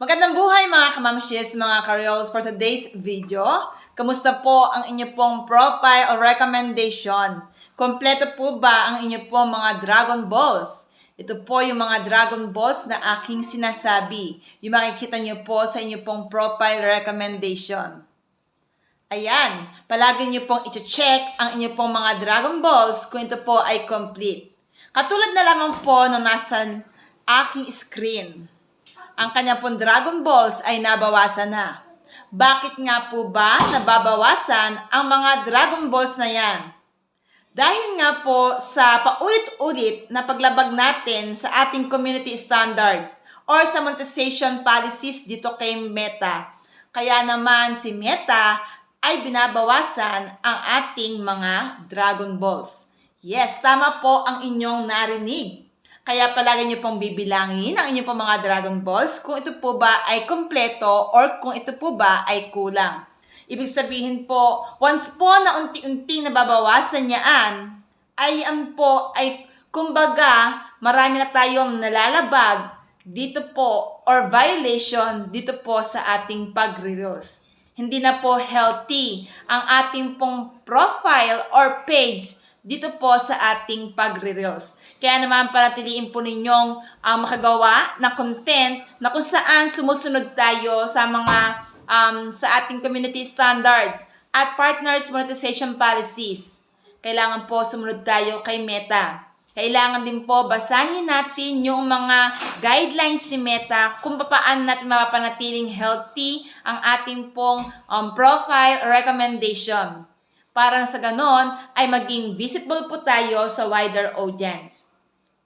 Magandang buhay mga kamamshis, mga karyols for today's video. Kamusta po ang inyo pong profile or recommendation? Kompleto po ba ang inyo pong mga Dragon Balls? Ito po yung mga Dragon Balls na aking sinasabi. Yung makikita nyo po sa inyo pong profile recommendation. Ayan, palagi nyo pong i-check ang inyo pong mga Dragon Balls kung ito po ay complete. Katulad na lamang po na nasa aking screen. Ang kanya pong Dragon Balls ay nabawasan na. Bakit nga po ba nababawasan ang mga Dragon Balls na yan? Dahil nga po sa paulit-ulit na paglabag natin sa ating community standards or sa monetization policies dito kay Meta. Kaya naman si Meta ay binabawasan ang ating mga Dragon Balls. Yes, tama po ang inyong narinig. Kaya palagi nyo pong bibilangin ang inyong pong mga Dragon Balls kung ito po ba ay kompleto or kung ito po ba ay kulang. Ibig sabihin po, once po na unti-unti nababawasan niyaan, ay ang po ay kumbaga marami na tayong nalalabag dito po or violation dito po sa ating pagre-reels. Hindi na po healthy ang ating pong profile or page dito po sa ating pagre-reels. Kaya naman panatiliin po ninyong uh, makagawa na content na kung saan sumusunod tayo sa mga um, sa ating community standards at partners monetization policies. Kailangan po sumunod tayo kay Meta. Kailangan din po basahin natin yung mga guidelines ni Meta kung paano natin mapapanatiling healthy ang ating pong um, profile recommendation para sa ganon ay maging visible po tayo sa wider audience.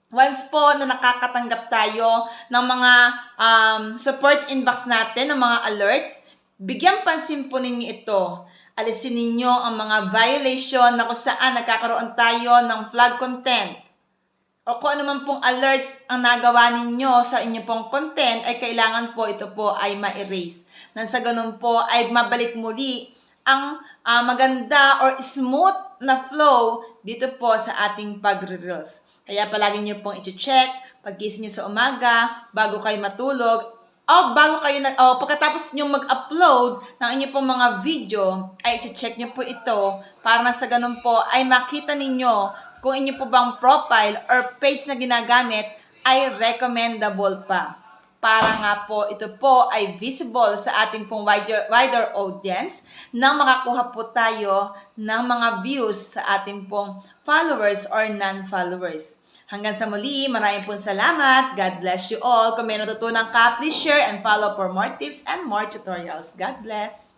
Once po na nakakatanggap tayo ng mga um, support inbox natin, ng mga alerts, bigyan pansin po ninyo ito. Alisin ninyo ang mga violation na kung saan nagkakaroon tayo ng flag content. O kung ano man pong alerts ang nagawa ninyo sa inyong pong content, ay kailangan po ito po ay ma-erase. Nang sa ganun po ay mabalik muli ang uh, maganda or smooth na flow dito po sa ating pagre-reels. Kaya palagi nyo pong i-check pagkising nyo sa umaga, bago kayo matulog, o bago kayo na, o pagkatapos nyo mag-upload ng inyong pong mga video, ay i-check nyo po ito para na sa ganun po ay makita ninyo kung inyo po bang profile or page na ginagamit ay recommendable pa para nga po ito po ay visible sa ating pong wider, wider audience nang makakuha po tayo ng mga views sa ating pong followers or non-followers. Hanggang sa muli, maraming pong salamat. God bless you all. Kung may natutunan ka, please share and follow for more tips and more tutorials. God bless.